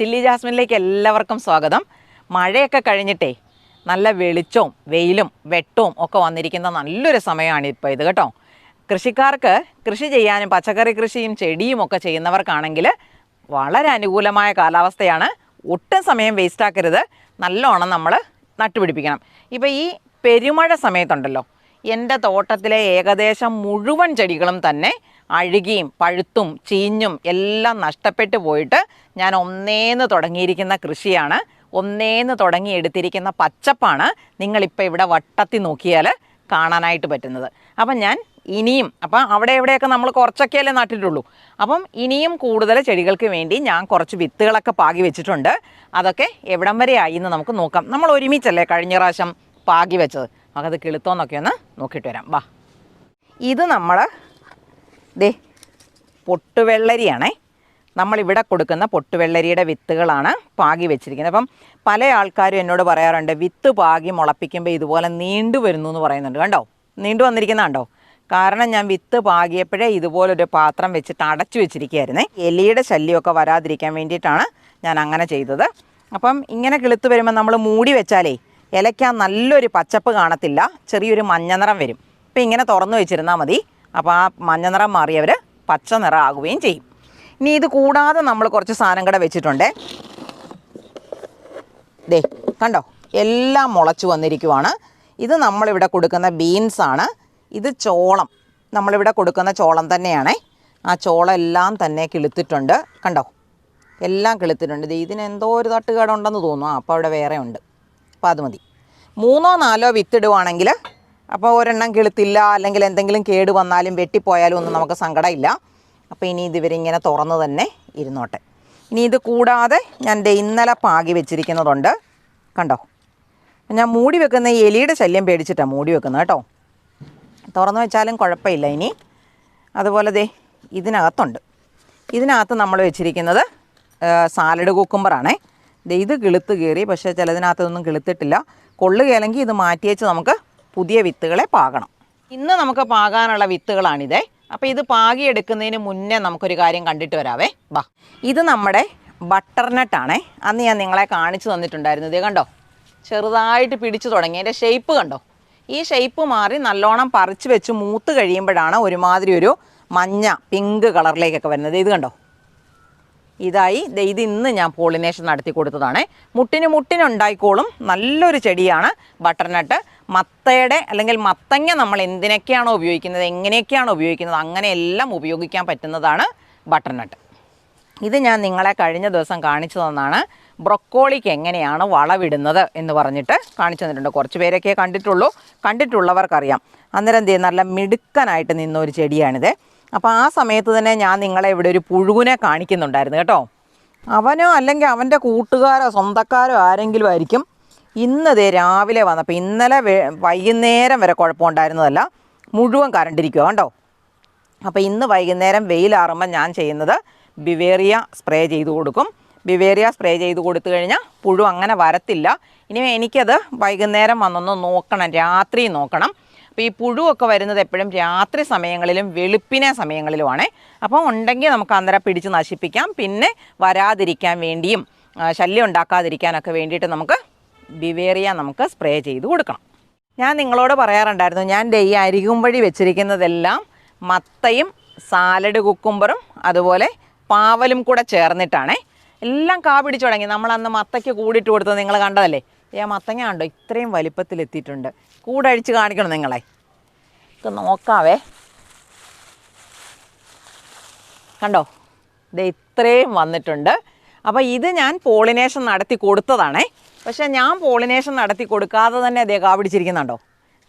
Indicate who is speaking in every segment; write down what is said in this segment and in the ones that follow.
Speaker 1: Chilli ജാസ്മിനിലേക്ക് എല്ലാവർക്കും സ്വാഗതം. മഴയൊക്കെ കഴിഞ്ഞിട്ടേ നല്ല വെളിച്ചവും വെയിലും വെട്ടവും ഒക്കെ വന്നിരിക്കുന്ന നല്ലൊരു സമയമാണ് ഇപ്പോൾ ഇത് കേട്ടോ. കൃഷിക്കാർക്ക് കൃഷി ചെയ്യാനും പച്ചക്കറി കൃഷിയും ചെടിയും ഒക്കെ ചെയ്യുന്നവർക്കാണെങ്കിൽ വളരെ അനുകൂലമായ കാലാവസ്ഥയാണ്. ഒട്ടും സമയം വേസ്റ്റ് ആക്കരുത്. നല്ലോണം നമ്മൾ നട്ടുപിടിപ്പിക്കണം. ഇപ്പോൾ ഈ പെരുമഴ സമയത്തുണ്ടല്ലോ എന്റെ തോട്ടത്തിലെ ഏകദേശം മുഴുവൻ ചെടികളും തന്നെ അഴുകിയും പഴുത്തും ചീഞ്ഞും എല്ലാം നഷ്ടപ്പെട്ടു പോയിട്ട് ഞാൻ ഒന്നേന്ന് തുടങ്ങിയിരിക്കുന്ന കൃഷിയാണ്. ഒന്നേന്ന് തുടങ്ങിയെടുത്തിരിക്കുന്ന പച്ചപ്പാണ് നിങ്ങളിപ്പോൾ ഇവിടെ വട്ടത്തി നോക്കിയാൽ കാണാനായിട്ട് പറ്റുന്നത്. അപ്പം ഞാൻ ഇനിയും അപ്പം അവിടെ എവിടെയൊക്കെ നമ്മൾ കുറച്ചൊക്കെയല്ലേ നട്ടിട്ടുള്ളൂ. അപ്പം ഇനിയും കൂടുതൽ ചെടികൾക്ക് വേണ്ടി ഞാൻ കുറച്ച് വിത്തുകളൊക്കെ പാകി വെച്ചിട്ടുണ്ട്. അതൊക്കെ എവിടം വരെ ആയി എന്ന് നമുക്ക് നോക്കാം. നമ്മൾ ഒരുമിച്ചല്ലേ കഴിഞ്ഞ പ്രാവശ്യം പാകി വെച്ചത്? നമുക്കത് കിളുത്തോന്നൊക്കെ ഒന്ന് നോക്കിയിട്ട് വരാം. വാ. ഇത് നമ്മൾ ദേ പൊട്ടുവെള്ളരിയാണേ. നമ്മളിവിടെ കൊടുക്കുന്ന പൊട്ടുവെള്ളരിയുടെ വിത്തുകളാണ് പാകി വെച്ചിരിക്കുന്നത്. അപ്പം പല ആൾക്കാരും എന്നോട് പറയാറുണ്ട് വിത്ത് പാകി മുളപ്പിക്കുമ്പോൾ ഇതുപോലെ നീണ്ടു വരുന്നു എന്ന് പറയുന്നുണ്ട്. കണ്ടോ? നീണ്ടു വന്നിരിക്കുന്ന കണ്ടോ കാരണം ഞാൻ വിത്ത് പാകിയപ്പോഴേ ഇതുപോലൊരു പാത്രം വെച്ചിട്ട് അടച്ചു വെച്ചിരിക്കുകയായിരുന്നേ. എലിയുടെ ശല്യമൊക്കെ വരാതിരിക്കാൻ വേണ്ടിയിട്ടാണ് ഞാൻ അങ്ങനെ ചെയ്തത്. അപ്പം ഇങ്ങനെ കിളുത്ത് വരുമ്പോൾ നമ്മൾ മൂടി വെച്ചാലേ ഇലയ്ക്ക് നല്ലൊരു പച്ചപ്പ് കാണത്തില്ല. ചെറിയൊരു മഞ്ഞ നിറം വരും. അപ്പം ഇങ്ങനെ തുറന്നു വെച്ചിരുന്നാൽ മതി. അപ്പോൾ ആ മഞ്ഞ നിറം മാറിയവർ പച്ച നിറം ആകുകയും ചെയ്യും. ഇനി ഇത് കൂടാതെ നമ്മൾ കുറച്ച് സാധനം കൂടെ വെച്ചിട്ടുണ്ട്. ദേ കണ്ടോ? എല്ലാം മുളച്ചു വന്നിരിക്കുവാണ്. ഇത് നമ്മളിവിടെ കൊടുക്കുന്ന ബീൻസ് ആണ്. ഇത് ചോളം. നമ്മളിവിടെ കൊടുക്കുന്ന ചോളം തന്നെയാണേ. ആ ചോളം എല്ലാം തന്നെ കിളുത്തിട്ടുണ്ട്. കണ്ടോ? എല്ലാം കിളുത്തിട്ടുണ്ട്. ദേ ഇതിന് എന്തോ ഒരു തട്ടുകേടുണ്ടെന്ന് തോന്നുന്നു. അപ്പോൾ അവിടെ വേറെ ഉണ്ട്. അപ്പോൾ അത് മതി. മൂന്നോ നാലോ വിത്തിടുവാണെങ്കിൽ അപ്പോൾ ഒരെണ്ണം കിളുത്തില്ല അല്ലെങ്കിൽ എന്തെങ്കിലും കേട് വന്നാലും വെട്ടിപ്പോയാലും ഒന്നും നമുക്ക് സങ്കടമില്ല. അപ്പോൾ ഇനി ഇതിവരിങ്ങനെ തുറന്ന് തന്നെ ഇരുന്നോട്ടെ. ഇനി ഇത് കൂടാതെ ഞാൻ ഇന്നലെ പാകി വെച്ചിരിക്കുന്നതുണ്ട്. കണ്ടോ? ഞാൻ മൂടി വെക്കുന്ന എലിയുടെ ശല്യം പേടിച്ചിട്ടാണ് മൂടി വെക്കുന്നത് കേട്ടോ. തുറന്നു വെച്ചാലും കുഴപ്പമില്ല ഇനി. അതുപോലെ ദേ ഇതിനകത്തുണ്ട്. ഇതിനകത്ത് നമ്മൾ വെച്ചിരിക്കുന്നത് സാലഡ് കുക്കുമ്പറാണേ ഇത് കിളുത്ത് കയറി പക്ഷേ ചിലതിനകത്തൊന്നും കിളുത്തിട്ടില്ല. കൊള്ളുകയില്ലെങ്കിൽ ഇത് മാറ്റി വെച്ച് നമുക്ക് പുതിയ വിത്തുകളെ പാകണം. ഇന്ന് നമുക്ക് പാകാനുള്ള വിത്തുകളാണിതേ. അപ്പോൾ ഇത് പാകിയെടുക്കുന്നതിന് മുന്നേ നമുക്കൊരു കാര്യം കണ്ടിട്ട് വരാവേ. ബാ. ഇത് നമ്മുടെ ബട്ടർനട്ടാണേ അന്ന് ഞാൻ നിങ്ങളെ കാണിച്ചു തന്നിട്ടുണ്ടായിരുന്നു. ഇത് കണ്ടോ? ചെറുതായിട്ട് പിടിച്ചു തുടങ്ങി. അതിന്റെ ഷേപ്പ് കണ്ടോ? ഈ ഷേപ്പ് മാറി നല്ലോണം പറിച്ച് വെച്ച് മൂത്ത് കഴിയുമ്പോഴാണ് ഒരുമാതിരി ഒരു മഞ്ഞ പിങ്ക് കളറിലേക്കൊക്കെ വരുന്നത്. ഇത് കണ്ടോ? ഇതായി. ഇത് ഇന്ന് ഞാൻ പോളിനേഷൻ നടത്തി കൊടുത്തതാണ്. മുട്ടിന് മുട്ടിനുണ്ടായിക്കോളും. നല്ലൊരു ചെടിയാണ് ബട്ടർനട്ട് മത്തയുടെ അല്ലെങ്കിൽ മത്തങ്ങ നമ്മൾ എന്തിനൊക്കെയാണോ ഉപയോഗിക്കുന്നത് എങ്ങനെയൊക്കെയാണോ ഉപയോഗിക്കുന്നത് അങ്ങനെയെല്ലാം ഉപയോഗിക്കാൻ പറ്റുന്നതാണ് ബട്ടർനട്ട് ഇത് ഞാൻ നിങ്ങളെ കഴിഞ്ഞ ദിവസം കാണിച്ചു തന്നാണ് ബ്രൊക്കോളിക്ക് എങ്ങനെയാണ് വളവിടുന്നത് എന്ന് പറഞ്ഞിട്ട് കാണിച്ചു തന്നിട്ടുണ്ട്. കുറച്ച് പേരൊക്കെ കണ്ടിട്ടുള്ളൂ. കണ്ടിട്ടുള്ളവർക്കറിയാം. അന്നേരം എന്ത് നല്ല മിടുക്കനായിട്ട് നിന്ന ഒരു ചെടിയാണിത്. അപ്പോൾ ആ സമയത്ത് തന്നെ ഞാൻ നിങ്ങളെ ഇവിടെ ഒരു പുഴുവിനെ കാണിക്കുന്നുണ്ടായിരുന്നു കേട്ടോ. അവനോ അല്ലെങ്കിൽ അവന്റെ കൂട്ടുകാരോ സ്വന്തക്കാരോ ആരെങ്കിലും ആയിരിക്കും ഇന്ന് ദേ രാവിലെ വന്നപ്പോൾ ഇന്നലെ വൈകുന്നേരം വരെ കുഴപ്പമുണ്ടായിരുന്നതല്ല. മുഴുവൻ കറണ്ടിരിക്കുക കണ്ടോ? അപ്പോൾ ഇന്ന് വൈകുന്നേരം വെയിലാറുമ്പോൾ ഞാൻ ചെയ്യുന്നത് ബിവേറിയ സ്പ്രേ ചെയ്ത് കൊടുക്കും. ബിവേറിയ സ്പ്രേ ചെയ്ത് കൊടുത്തു കഴിഞ്ഞാൽ പുഴു അങ്ങനെ വരത്തില്ല. ഇനി എനിക്കത് വൈകുന്നേരം വന്നൊന്ന് നോക്കണം രാത്രി നോക്കണം. അപ്പോൾ ഈ പുഴുവൊക്കെ വരുന്നത് എപ്പോഴും രാത്രി സമയങ്ങളിലും വെളുപ്പിനെ സമയങ്ങളിലുമാണ്. അപ്പോൾ ഉണ്ടെങ്കിൽ നമുക്ക് അന്നേരം പിടിച്ച് നശിപ്പിക്കാം. പിന്നെ വരാതിരിക്കാൻ വേണ്ടിയും ശല്യം ഉണ്ടാക്കാതിരിക്കാനൊക്കെ വേണ്ടിയിട്ട് നമുക്ക് ബിവേറിയ നമുക്ക് സ്പ്രേ ചെയ്ത് കൊടുക്കണം. ഞാൻ നിങ്ങളോട് പറയാറുണ്ടായിരുന്നു ഞാൻ ഈ അരികുംവഴി വെച്ചിരിക്കുന്നതെല്ലാം മത്തയും സാലഡ് കുക്കുംബറും അതുപോലെ പാവലും കൂടെ ചേർന്നിട്ടാണ്. എല്ലാം കാ പിടിച്ചു തുടങ്ങി. നമ്മൾ അന്ന് മത്തയ്ക്ക് കൂടിയിട്ട് കൊടുത്തത് നിങ്ങൾ കണ്ടതല്ലേ? ഏ മത്തങ്ങ കണ്ടോ? ഇത്രയും വലിപ്പത്തിലെത്തിയിട്ടുണ്ട്. കൂടഴിച്ച് കാണിക്കണം നിങ്ങളെ. ഇത് നോക്കാവേ. കണ്ടോ? ഇത് ഇത്രയും വന്നിട്ടുണ്ട്. അപ്പോൾ ഇത് ഞാൻ പോളിനേഷൻ നടത്തി കൊടുത്തതാണേ. പക്ഷേ ഞാൻ പോളിനേഷൻ നടത്തി കൊടുക്കാതെ തന്നെ ദേ കാ പിടിച്ചിരിക്കുന്നുണ്ടോ?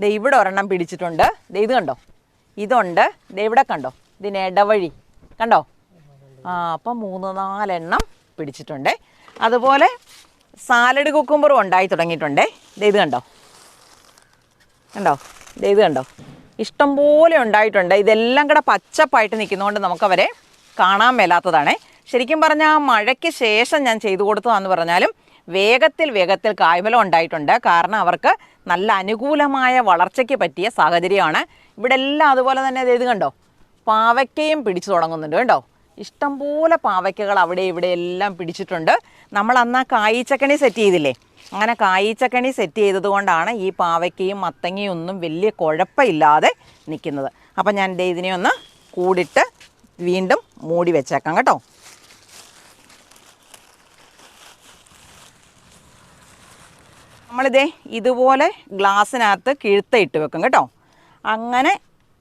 Speaker 1: ദേ ഇവിടെ ഒരെണ്ണം പിടിച്ചിട്ടുണ്ട്. ദേ ഇത് കണ്ടോ? ഇതുണ്ട്. ദേ ഇവിടെ കണ്ടോ? ഇതിന് ഇടവഴി. കണ്ടോ? ആ അപ്പം മൂന്ന് നാലെണ്ണം പിടിച്ചിട്ടുണ്ട്. അതുപോലെ സാലഡ് കുക്കുമ്പറും ഉണ്ടായി തുടങ്ങിയിട്ടുണ്ടേ. ദേ ഇത് കണ്ടോ? കണ്ടോ? ദേ ഇത് കണ്ടോ? ഇഷ്ടംപോലെ ഉണ്ടായിട്ടുണ്ട്. ഇതെല്ലാം കൂടെ പച്ചപ്പായിട്ട് നിൽക്കുന്നതുകൊണ്ട് നമുക്കവരെ കാണാൻ മേലാത്തതാണേ. ശരിക്കും പറഞ്ഞാൽ മഴയ്ക്ക് ശേഷം ഞാൻ ചെയ്തു കൊടുത്തതാന്ന് പറഞ്ഞാലും വേഗത്തിൽ വേഗത്തിൽ കായ്ഫലം ഉണ്ടായിട്ടുണ്ട്. കാരണം അവർക്ക് നല്ല അനുകൂലമായ വളർച്ചയ്ക്ക് പറ്റിയ സാഹചര്യമാണ്. ഇവിടെ എല്ലാം അതുപോലെ തന്നെ ഇത് കണ്ടോ? പാവയ്ക്കയും പിടിച്ചു തുടങ്ങുന്നുണ്ട് കേട്ടോ ഇഷ്ടംപോലെ പാവയ്ക്കകൾ അവിടെ ഇവിടെ എല്ലാം പിടിച്ചിട്ടുണ്ട്. നമ്മൾ അന്ന് ആ കായ്ച്ചക്കണി സെറ്റ് ചെയ്തില്ലേ? അങ്ങനെ കായ്ച്ചക്കണി സെറ്റ് ചെയ്തതുകൊണ്ടാണ് ഈ പാവയ്ക്കയും മത്തങ്ങയും ഒന്നും വലിയ കുഴപ്പമില്ലാതെ നിൽക്കുന്നത്. അപ്പം ഞാൻ ഇതിനെ ഒന്ന് കൂടിട്ട് വീണ്ടും മൂടി വെച്ചേക്കാം കേട്ടോ. നമ്മളിതേ ഇതുപോലെ ഗ്ലാസ്സിനകത്ത് കിഴുത്ത ഇട്ട് വെക്കും കേട്ടോ. അങ്ങനെ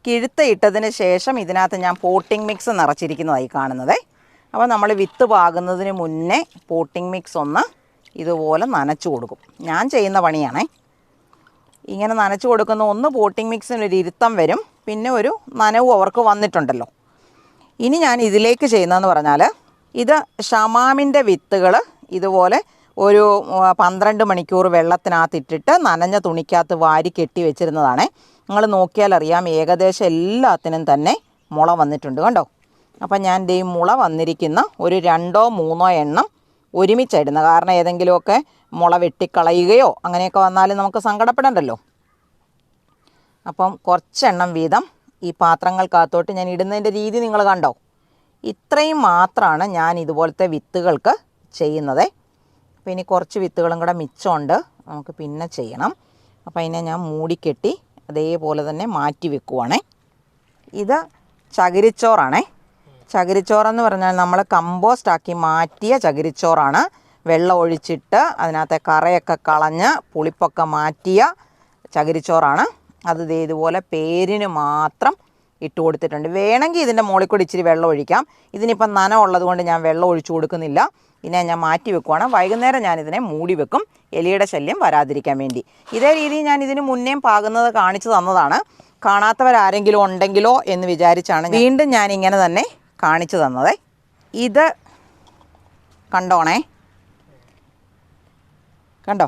Speaker 1: കിഴുത്ത ഇട്ടതിന് ശേഷം ഇതിനകത്ത് ഞാൻ പോട്ടിംഗ് മിക്സ് നിറച്ചിരിക്കുന്നതായി കാണുന്നത്. അപ്പോൾ നമ്മൾ വിത്ത് പാകുന്നതിന് മുന്നേ പോട്ടിംഗ് മിക്സ് ഒന്ന് ഇതുപോലെ നനച്ചു കൊടുക്കും. ഞാൻ ചെയ്യുന്ന പണിയാണേ. ഇങ്ങനെ നനച്ചു കൊടുക്കുന്ന ഒന്ന് പോട്ടിംഗ് മിക്സിന് ഒരു ഇരുത്തം വരും. പിന്നെ ഒരു നനവും അവർക്ക് വന്നിട്ടുണ്ടല്ലോ. ഇനി ഞാൻ ഇതിലേക്ക് ചെയ്യുന്നതെന്ന് പറഞ്ഞാൽ ഇത് ഷമാമിന്റെ വിത്തുകൾ ഇതുപോലെ ഒരു പന്ത്രണ്ട് മണിക്കൂർ വെള്ളത്തിനകത്ത് ഇട്ടിട്ട് നനഞ്ഞ തുണിക്കകത്ത് വാരി കെട്ടി വെച്ചിരുന്നതാണ്. നിങ്ങൾ നോക്കിയാൽ അറിയാം ഏകദേശം എല്ലാത്തിനും തന്നെ മുള വന്നിട്ടുണ്ട് കണ്ടോ? അപ്പം ഞാൻ ഈ മുള വന്നിരിക്കുന്ന ഒരു രണ്ടോ മൂന്നോ എണ്ണം ഒരുമിച്ചായിരുന്നു കാരണം ഏതെങ്കിലുമൊക്കെ മുള വെട്ടിക്കളയുകയോ അങ്ങനെയൊക്കെ വന്നാൽ നമുക്ക് സങ്കടപ്പെടണ്ടല്ലോ. അപ്പം കുറച്ചെണ്ണം വീതം ഈ പാത്രങ്ങൾക്കകത്തോട്ട് ഞാൻ ഇടുന്നതിന്റെ രീതി നിങ്ങൾ കണ്ടോ? ഇത്രയും മാത്രമാണ് ഞാൻ ഇതുപോലത്തെ വിത്തുകൾക്ക് ചെയ്യുന്നത്. അപ്പോൾ ഇനി കുറച്ച് വിത്തുകളും കൂടെ മിച്ചമുണ്ട്. നമുക്ക് പിന്നെ ചെയ്യണം. അപ്പോൾ അതിനെ ഞാൻ മൂടിക്കെട്ടി അതേപോലെ തന്നെ മാറ്റി വെക്കുവാണേ. ഇത് ചകിരിച്ചോറാണേ. ചകിരിച്ചോറെന്ന് പറഞ്ഞാൽ നമ്മൾ കമ്പോസ്റ്റ് ആക്കി മാറ്റിയ ചകിരിച്ചോറാണ്. വെള്ളം ഒഴിച്ചിട്ട് അതിനകത്തെ കറയൊക്കെ കളഞ്ഞ് പുളിപ്പൊക്കെ മാറ്റിയ ചകിരിച്ചോറാണ്. അത് ദേ ഇതുപോലെ പേരിന് മാത്രം ഇട്ട് കൊടുത്തിട്ടുണ്ട്. വേണമെങ്കിൽ ഇതിന്റെ മുകളിൽ കൂടി ഇച്ചിരി വെള്ളം ഒഴിക്കാം. ഇതിനിപ്പം നന ഉള്ളതുകൊണ്ട് ഞാൻ വെള്ളം ഒഴിച്ചു കൊടുക്കുന്നില്ല. ഇതിനെ ഞാൻ മാറ്റി വെക്കുവാണ്. വൈകുന്നേരം ഞാനിതിനെ മൂടി വെക്കും. എലിയുടെ ശല്യം വരാതിരിക്കാൻ വേണ്ടി. ഇതേ രീതിയിൽ ഞാൻ ഇതിന് മുന്നേയും പാകുന്നത് കാണിച്ചു തന്നതാണ്. കാണാത്തവരാരെങ്കിലും ഉണ്ടെങ്കിലോ എന്ന് വിചാരിച്ചാണ് വീണ്ടും ഞാൻ ഇങ്ങനെ തന്നെ കാണിച്ചു തന്നത്. ഇത് കണ്ടോണേ? കണ്ടോ?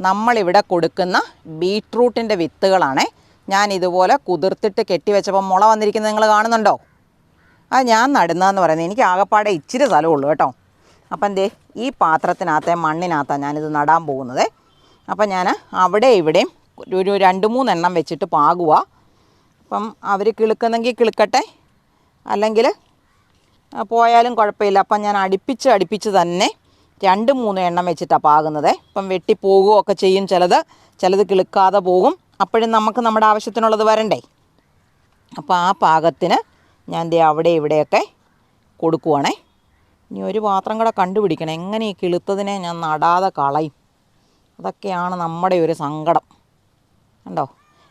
Speaker 1: നമ്മളിവിടെ കൊടുക്കുന്ന ബീട്രൂട്ടിന്റെ വിത്തുകളാണ്. ഞാൻ ഇതുപോലെ കുതിർത്തിട്ട് കെട്ടിവെച്ചപ്പോൾ മുള വന്നിരിക്കുന്നത് നിങ്ങൾ കാണുന്നുണ്ടോ? അത് ഞാൻ നടുന്നതെന്ന് പറയുന്നത് എനിക്ക് ആകപ്പാടെ ഇച്ചിരി സ്ഥലമുള്ളൂ കേട്ടോ. അപ്പം എന്തേ ഈ പാത്രത്തിനകത്തെ മണ്ണിനകത്താണ് ഞാനിത് നടാൻ പോകുന്നത്. അപ്പം ഞാൻ അവിടെ ഇവിടെയും ഒരു- രണ്ട് മൂന്നെണ്ണം വെച്ചിട്ട് പാകുക അപ്പം അവർ കിളുക്കുന്നെങ്കിൽ കിളുക്കട്ടെ. അല്ലെങ്കിൽ പോയാലും കുഴപ്പമില്ല. അപ്പം ഞാൻ അടുപ്പിച്ച് അടുപ്പിച്ച് തന്നെ രണ്ട് മൂന്ന് എണ്ണം വെച്ചിട്ടാണ് പാകുന്നത്. ഇപ്പം വെട്ടിപ്പോകുകയോ ഒക്കെ ചെയ്യും ചിലത്. ചിലത് കിളുക്കാതെ പോകും. അപ്പോഴും നമുക്ക് നമ്മുടെ ആവശ്യത്തിനുള്ളത് വരണ്ടേ? അപ്പോൾ ആ പാകത്തിന് ഞാൻ ദേ അവിടെ ഇവിടെയൊക്കെ കൊടുക്കുവാണേ. ഇനി ഒരു പാത്രം കൂടെ കണ്ടുപിടിക്കണം. എങ്ങനെ ഈ കിളുത്തതിനെ ഞാൻ നടാതെ കളയും? അതൊക്കെയാണ് നമ്മുടെ ഒരു സങ്കടം. കണ്ടോ?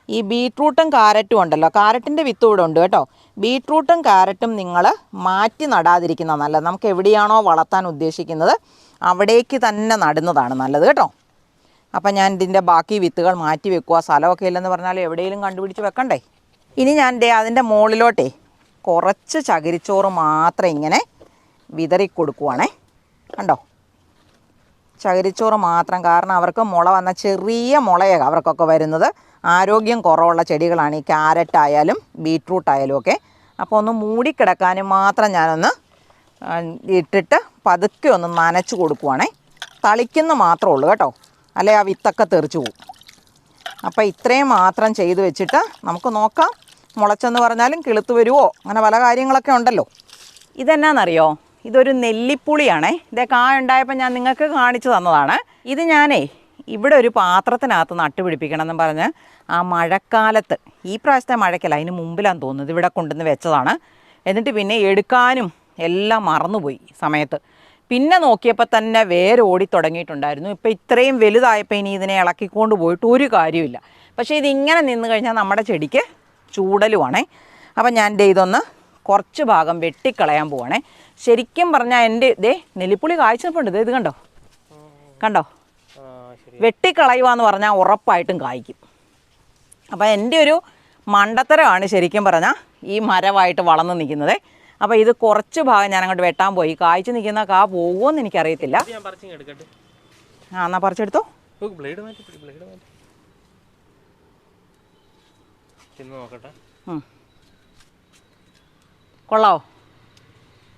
Speaker 1: ഈ ബീട്രൂട്ടും കാരറ്റും ഉണ്ടല്ലോ. കാരറ്റിന്റെ വിത്ത് ഇവിടെ ഉണ്ട് കേട്ടോ. ബീട്രൂട്ടും കാരറ്റും നിങ്ങൾ മാറ്റി നടാതിരിക്കുന്ന നല്ലത്. നമുക്ക് എവിടെയാണോ വളർത്താൻ ഉദ്ദേശിക്കുന്നത് അവിടേക്ക് തന്നെ നടുന്നതാണ് നല്ലത് കേട്ടോ. അപ്പം ഞാൻ ഇതിന്റെ ബാക്കി വിത്തുകൾ മാറ്റി വെക്കുക. സ്ഥലമൊക്കെ ഇല്ലെന്ന് പറഞ്ഞാൽ എവിടെയെങ്കിലും കണ്ടുപിടിച്ച് വെക്കണ്ടേ? ഇനി ഞാൻ ദേ അതിന്റെ മുകളിലോട്ടേ കുറച്ച് ചകിരിച്ചോറ് മാത്രം ഇങ്ങനെ വിതറി കൊടുക്കുവാണേ. കണ്ടോ? ചകിരിച്ചോറ് മാത്രം. കാരണം അവർക്ക് മുള വന്ന ചെറിയ മുളയാണ് അവർക്കൊക്കെ വരുന്നത്. ആരോഗ്യം കുറവുള്ള ചെടികളാണ് ഈ ക്യാരറ്റ് ആയാലും ബീട്രൂട്ട് ആയാലും ഒക്കെ. അപ്പോൾ ഒന്ന് മൂടിക്കിടക്കാനും മാത്രം ഞാനൊന്ന് ഇട്ടിട്ട് പതുക്കെ ഒന്ന് നനച്ച് കൊടുക്കുവാണേ. തളിക്കുന്ന മാത്രമേ ഉള്ളൂ കേട്ടോ. അല്ലെ ആ വിത്തൊക്കെ തെറിച്ചു പോകും അപ്പോൾ ഇത്രയും മാത്രം ചെയ്ത് വെച്ചിട്ട് നമുക്ക് നോക്കാം മുളച്ചെന്ന് പറഞ്ഞാലും കിളുത്ത് വരുമോ അങ്ങനെ പല കാര്യങ്ങളൊക്കെ ഉണ്ടല്ലോ. ഇതെന്നാന്നറിയോ? ഇതൊരു നെല്ലിപ്പുളിയാണേ. ഇതേ കാ ഉണ്ടായപ്പോൾ ഞാൻ നിങ്ങൾക്ക് കാണിച്ചു തന്നതാണ്. ഇത് ഞാനേ ഇവിടെ ഒരു പാത്രത്തിനകത്ത് നട്ടുപിടിപ്പിക്കണം എന്ന് പറഞ്ഞ് ആ മഴക്കാലത്ത് ഈ പ്രാവശ്യത്തെ മഴയ്ക്കല്ല അതിന് മുമ്പിലാന്ന് തോന്നുന്നത് ഇവിടെ കൊണ്ടുവന്ന് വെച്ചതാണ്. എന്നിട്ട് പിന്നെ എടുക്കാനും എല്ലാം മറന്നുപോയി സമയത്ത്. പിന്നെ നോക്കിയപ്പോൾ തന്നെ വേര് തുടങ്ങിയിട്ടുണ്ടായിരുന്നു. ഇപ്പോൾ ഇത്രയും വലുതായപ്പോൾ ഇനി ഇതിനെ ഇളക്കിക്കൊണ്ട് പോയിട്ട് ഒരു കാര്യമില്ല പക്ഷേ ഇതിങ്ങനെ നിന്ന് കഴിഞ്ഞാൽ നമ്മുടെ ചെടിക്ക് ചൂടലുവാണേ. അപ്പം ഞാൻ എന്റെ ഇതൊന്ന് കുറച്ച് ഭാഗം വെട്ടിക്കളയാൻ പോവാണേ. ശരിക്കും പറഞ്ഞാൽ എന്റെ ഇതേ നെല്ലിപ്പുളി കായ്ച്ചപ്പോണ്ട് ഇത് കണ്ടോ? കണ്ടോ? വെട്ടിക്കളയുവാന്ന് പറഞ്ഞാൽ ഉറപ്പായിട്ടും കായ്ക്കും. അപ്പോൾ എന്റെ ഒരു മണ്ടത്തരമാണ് ശരിക്കും പറഞ്ഞാൽ ഈ മരമായിട്ട് വളർന്ന് നിൽക്കുന്നത്. അപ്പോൾ ഇത് കുറച്ച് ഭാഗം ഞാൻ അങ്ങോട്ട് വെട്ടാൻ പോയി. കായ്ച്ചു നിൽക്കുന്ന കാ പോകുമോ എന്ന് എനിക്കറിയത്തില്ല ആ എന്നാൽ പറിച്ചെടുത്തോ.
Speaker 2: ബ്ലേഡ് മാറ്റി ബ്ലേഡ് മാറ്റി. നോക്കട്ടെ.
Speaker 1: കൊള്ളാവോ?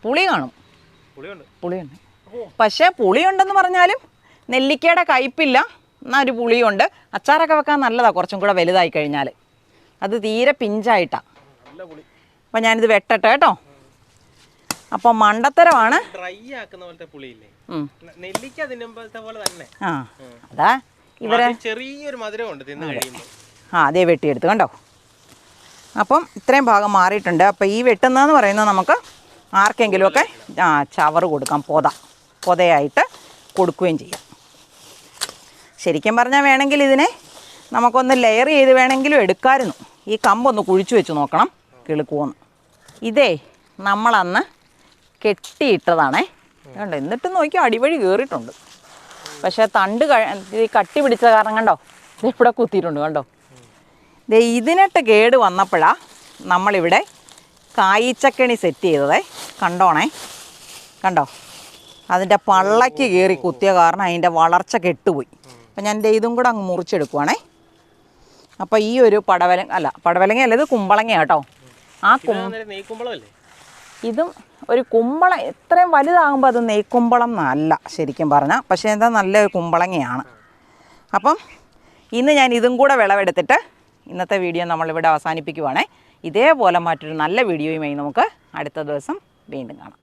Speaker 1: പുളി കാണും.
Speaker 2: പുളിയുണ്ട്.
Speaker 1: പക്ഷേ പുളിയുണ്ടെന്ന് പറഞ്ഞാലും നെല്ലിക്കയുടെ കയ്പില്ല. എന്നാൽ ഒരു പുളിയുണ്ട്. അച്ചാറൊക്കെ വെക്കാൻ നല്ലതാണ് കുറച്ചും കൂടെ വലുതായി കഴിഞ്ഞാൽ അത് തീരെ പിഞ്ചായിട്ടാണ് അപ്പം ഞാനിത് വെട്ടട്ടെ കേട്ടോ. അപ്പോൾ മണ്ടത്തരമാണ്.
Speaker 2: ഡ്രൈ ആക്കുന്ന പോലത്തെ പുളിയില്ലേ? നെല്ലിക്ക പോലെ തന്നെ.
Speaker 1: ആ അതാ ഇവരെ
Speaker 2: ചെറിയൊരു മധുരമുണ്ട് തിന്ന് കഴിയുമ്പോൾ
Speaker 1: ആ അതേ വെട്ടിയെടുത്ത് കണ്ടോ? അപ്പം ഇത്രയും ഭാഗം മാറിയിട്ടുണ്ട്. അപ്പോൾ ഈ വെട്ടുന്നതെന്ന് പറയുന്നത് നമുക്ക് ആർക്കെങ്കിലുമൊക്കെ ആ ചവറ് കൊടുക്കാം. പൊത. പൊതയായിട്ട് കൊടുക്കുകയും ചെയ്യാം. ശരിക്കും പറഞ്ഞാൽ വേണമെങ്കിൽ ഇതിനെ നമുക്കൊന്ന് ലെയർ ചെയ്ത് വേണമെങ്കിലും എടുക്കാമായിരുന്നു ഈ കമ്പൊന്ന് കുഴിച്ചു വെച്ച് നോക്കണം. കിളുക്കുമെന്ന് ഇതേ നമ്മളന്ന് കെട്ടിയിട്ടതാണേ. കണ്ടോ? എന്നിട്ട് നോക്കിയാൽ അടിവഴി കയറിയിട്ടുണ്ട് പക്ഷേ തണ്ട് കട്ടി പിടിച്ച കാരണം കണ്ടോ? ഇവിടെ കുത്തിയിട്ടുണ്ട് കണ്ടോ? ദേ ഇതിനിട്ട് കേട് വന്നപ്പോഴാണ് നമ്മളിവിടെ കായ്ച്ചക്കണി സെറ്റ് ചെയ്തതേ. കണ്ടോണേ? കണ്ടോ? അതിന്റെ പള്ളയ്ക്ക് കയറി കുത്തിയ കാരണം അതിന്റെ വളർച്ച കെട്ടുപോയി. അപ്പം ഞാൻ ഇതും കൂടെ അങ്ങ് മുറിച്ചെടുക്കുവാണേ. അപ്പോൾ ഈ ഒരു പടവല അല്ല പടവലങ്ങ അല്ല ഇത് കുമ്പളങ്ങ കേട്ടോ. ആ
Speaker 2: കുമ്പളം
Speaker 1: ഇതും ഒരു കുമ്പളം ഇത്രയും വലുതാകുമ്പോൾ അത് നെയ്ക്കുമ്പളം എന്നല്ല ശരിക്കും പറഞ്ഞാൽ പക്ഷേ എന്താ നല്ലൊരു കുമ്പളങ്ങയാണ്. അപ്പം ഇന്ന് ഞാൻ ഇതും കൂടെ വിളവെടുത്തിട്ട് ഇന്നത്തെ വീഡിയോ നമ്മളിവിടെ അവസാനിപ്പിക്കുവാണേ. ഇതേപോലെ മറ്റൊരു നല്ല വീഡിയോയുമായി നമുക്ക് അടുത്ത ദിവസം വീണ്ടും കാണാം.